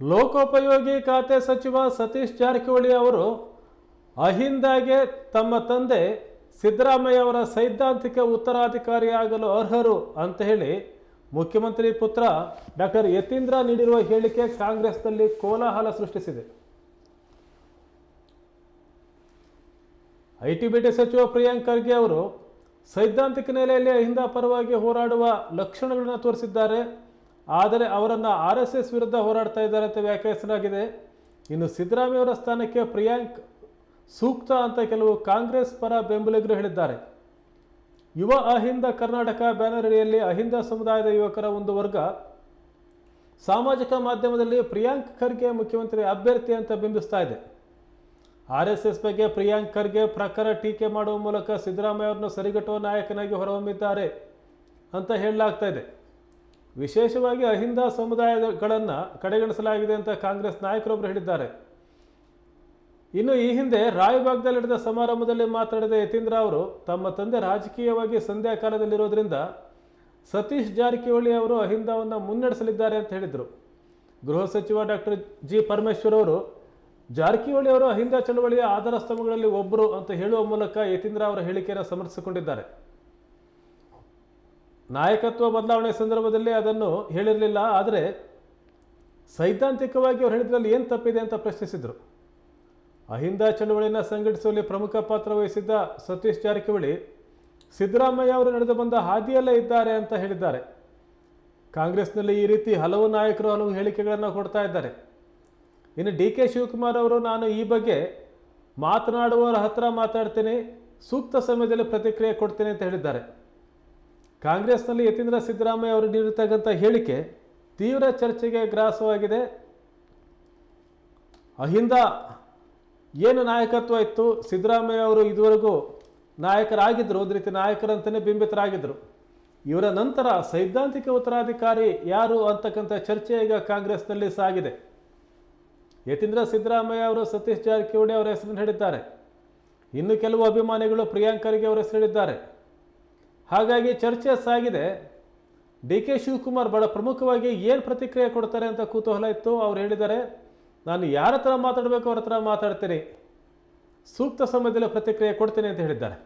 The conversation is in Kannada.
ಲೋಕೋಪಯೋಗಿ ಖಾತೆ ಸಚಿವ ಸತೀಶ್ ಜಾರಕಿಹೊಳಿ ಅವರು ಅಹಿಂದಾಗೆ ತಮ್ಮ ತಂದೆ ಸಿದ್ದರಾಮಯ್ಯ ಅವರ ಸೈದ್ಧಾಂತಿಕ ಉತ್ತರಾಧಿಕಾರಿಯಾಗಲು ಅರ್ಹರು ಅಂತ ಹೇಳಿ ಮುಖ್ಯಮಂತ್ರಿ ಪುತ್ರ ಡಾಕ್ಟರ್ ಯತೀಂದ್ರ ನೀಡಿರುವ ಹೇಳಿಕೆ ಕಾಂಗ್ರೆಸ್ನಲ್ಲಿ ಕೋಲಾಹಲ ಸೃಷ್ಟಿಸಿದೆ. ಐ ಟಿ ಬಿ ಟಿ ಸಚಿವ ಪ್ರಿಯಾಂಕ್ ಖರ್ಗೆ ಅವರು ಸೈದ್ಧಾಂತಿಕ ನೆಲೆಯಲ್ಲಿ ಅಹಿಂದ ಪರವಾಗಿ ಹೋರಾಡುವ ಲಕ್ಷಣಗಳನ್ನು ತೋರಿಸಿದ್ದಾರೆ. ಆದರೆ ಅವರನ್ನು ಆರ್ ಎಸ್ ಎಸ್ ವಿರುದ್ಧ ಹೋರಾಡ್ತಾ ಇದ್ದಾರೆ ಅಂತ ವ್ಯಾಖ್ಯಾನಿಸಲಾಗಿದೆ. ಇನ್ನು ಸಿದ್ದರಾಮಯ್ಯವರ ಸ್ಥಾನಕ್ಕೆ ಪ್ರಿಯಾಂಕ್ ಸೂಕ್ತ ಅಂತ ಕೆಲವು ಕಾಂಗ್ರೆಸ್ ಪರ ಬೆಂಬಲಿಗರು ಹೇಳಿದ್ದಾರೆ. ಯುವ ಅಹಿಂದ ಕರ್ನಾಟಕ ಬ್ಯಾನರ್ ಅಡಿಯಲ್ಲಿ ಅಹಿಂದ ಸಮುದಾಯದ ಯುವಕರ ಒಂದು ವರ್ಗ. ಸಾಮಾಜಿಕ ಮಾಧ್ಯಮದಲ್ಲಿ ಪ್ರಿಯಾಂಕ್ ಖರ್ಗೆ ಮುಖ್ಯಮಂತ್ರಿ ಅಭ್ಯರ್ಥಿ ಅಂತ ಬಿಂಬಿಸ್ತಾ ಇದೆ. ಆರ್ ಎಸ್ ಎಸ್ ಬಗ್ಗೆ ಪ್ರಿಯಾಂಕ್ ಖರ್ಗೆ ಪ್ರಖರ ಟೀಕೆ ಮಾಡುವ ಮೂಲಕ ಸಿದ್ದರಾಮಯ್ಯ ಅವರನ್ನು ಸರಿಗಟ್ಟುವ ನಾಯಕನಾಗಿ ಹೊರಹೊಮ್ಮಿದ್ದಾರೆ ಅಂತ ಹೇಳಲಾಗ್ತಾ ಇದೆ. ವಿಶೇಷವಾಗಿ ಅಹಿಂದ ಸಮುದಾಯಗಳನ್ನು ಕಡೆಗಣಿಸಲಾಗಿದೆ ಅಂತ ಕಾಂಗ್ರೆಸ್ ನಾಯಕರೊಬ್ಬರು ಹೇಳಿದ್ದಾರೆ. ಇನ್ನು ಈ ಹಿಂದೆ ರಾಯಬಾಗ್ದಲ್ಲಿ ನಡೆದ ಸಮಾರಂಭದಲ್ಲಿ ಮಾತನಾಡಿದ ಯತೀಂದ್ರ ಅವರು, ತಮ್ಮ ತಂದೆ ರಾಜಕೀಯವಾಗಿ ಸಂಧ್ಯಾ ಕಾಲದಲ್ಲಿರೋದ್ರಿಂದ ಸತೀಶ್ ಜಾರಕಿಹೊಳಿ ಅವರು ಅಹಿಂದವನ್ನು ಮುನ್ನಡೆಸಲಿದ್ದಾರೆ ಅಂತ ಹೇಳಿದರು. ಗೃಹ ಸಚಿವ ಡಾಕ್ಟರ್ ಜಿ. ಪರಮೇಶ್ವರ್ ಅವರು, ಜಾರಕಿಹೊಳಿ ಅವರು ಅಹಿಂದ ಚಳವಳಿಯ ಆಧಾರ ಸ್ತಂಭಗಳಲ್ಲಿ ಒಬ್ಬರು ಅಂತ ಹೇಳುವ ಮೂಲಕ ಯತೀಂದ್ರ ಅವರ ಹೇಳಿಕೆಯನ್ನು ಸಮರ್ಥಿಸಿಕೊಂಡಿದ್ದಾರೆ. ನಾಯಕತ್ವ ಬದಲಾವಣೆ ಸಂದರ್ಭದಲ್ಲಿ ಅದನ್ನು ಹೇಳಿರಲಿಲ್ಲ, ಆದರೆ ಸೈದ್ಧಾಂತಿಕವಾಗಿ ಅವರು ಹೇಳಿದ್ರಲ್ಲಿ ಏನು ತಪ್ಪಿದೆ ಅಂತ ಪ್ರಶ್ನಿಸಿದರು. ಅಹಿಂದ ಚಳವಳಿಯನ್ನು ಸಂಘಟಿಸುವಲ್ಲಿ ಪ್ರಮುಖ ಪಾತ್ರ ವಹಿಸಿದ್ದ ಸತೀಶ್ ಜಾರಕಿಹೊಳಿ, ಸಿದ್ದರಾಮಯ್ಯ ಅವರು ನಡೆದು ಬಂದ ಹಾದಿಯಲ್ಲೇ ಇದ್ದಾರೆ ಅಂತ ಹೇಳಿದ್ದಾರೆ. ಕಾಂಗ್ರೆಸ್ನಲ್ಲಿ ಈ ರೀತಿ ಹಲವು ನಾಯಕರು ಹಲವು ಹೇಳಿಕೆಗಳನ್ನು ಕೊಡ್ತಾ ಇದ್ದಾರೆ. ಇನ್ನು ಡಿ ಕೆ ಶಿವಕುಮಾರ್ ಅವರು, ನಾನು ಈ ಬಗ್ಗೆ ಮಾತನಾಡುವವರ ಹತ್ರ ಮಾತಾಡ್ತೀನಿ, ಸೂಕ್ತ ಸಮಯದಲ್ಲಿ ಪ್ರತಿಕ್ರಿಯೆ ಕೊಡ್ತೀನಿ ಅಂತ ಹೇಳಿದ್ದಾರೆ. ಕಾಂಗ್ರೆಸ್ನಲ್ಲಿ ಯತೀಂದ್ರ ಸಿದ್ದರಾಮಯ್ಯ ಅವರು ನೀಡಿರ್ತಕ್ಕಂಥ ಹೇಳಿಕೆ ತೀವ್ರ ಚರ್ಚೆಗೆ ಗ್ರಾಸವಾಗಿದೆ. ಅಹಿಂದ ಏನು ನಾಯಕತ್ವ ಇತ್ತು? ಸಿದ್ದರಾಮಯ್ಯ ಅವರು ಇದುವರೆಗೂ ನಾಯಕರಾಗಿದ್ದರು. ಒಂದು ರೀತಿ ನಾಯಕರಂತಲೇ ಬಿಂಬಿತರಾಗಿದ್ದರು. ಇವರ ನಂತರ ಸೈದ್ಧಾಂತಿಕ ಉತ್ತರಾಧಿಕಾರಿ ಯಾರು ಅಂತಕ್ಕಂಥ ಚರ್ಚೆ ಈಗ ಕಾಂಗ್ರೆಸ್ನಲ್ಲಿ ಸಾಗಿದೆ. ಯತೀಂದ್ರ ಸಿದ್ದರಾಮಯ್ಯ ಅವರು ಸತೀಶ್ ಜಾರಕಿಹೊಳಿ ಅವರ ಹೆಸರನ್ನು ಹೇಳಿದ್ದಾರೆ. ಇನ್ನು ಕೆಲವು ಅಭಿಮಾನಿಗಳು ಪ್ರಿಯಾಂಕರಿಗೆ ಅವರ ಹೆಸರು ಹೇಳಿದ್ದಾರೆ. ಹಾಗಾಗಿ ಚರ್ಚೆ ಸಾಗಿದೆ. ಡಿ ಕೆ ಶಿವಕುಮಾರ್ ಬಹಳ ಪ್ರಮುಖವಾಗಿ ಏನು ಪ್ರತಿಕ್ರಿಯೆ ಕೊಡ್ತಾರೆ ಅಂತ ಕುತೂಹಲ ಇತ್ತು. ಅವ್ರು ಹೇಳಿದ್ದಾರೆ, ನಾನು ಯಾರ ಹತ್ರ ಮಾತಾಡಬೇಕು ಅವ್ರ ಹತ್ರ ಮಾತಾಡ್ತೀನಿ. ಸೂಕ್ತ ಸಮಯದಲ್ಲಿ ಪ್ರತಿಕ್ರಿಯೆ ಕೊಡ್ತೀನಿ ಅಂತ ಹೇಳಿದ್ದಾರೆ.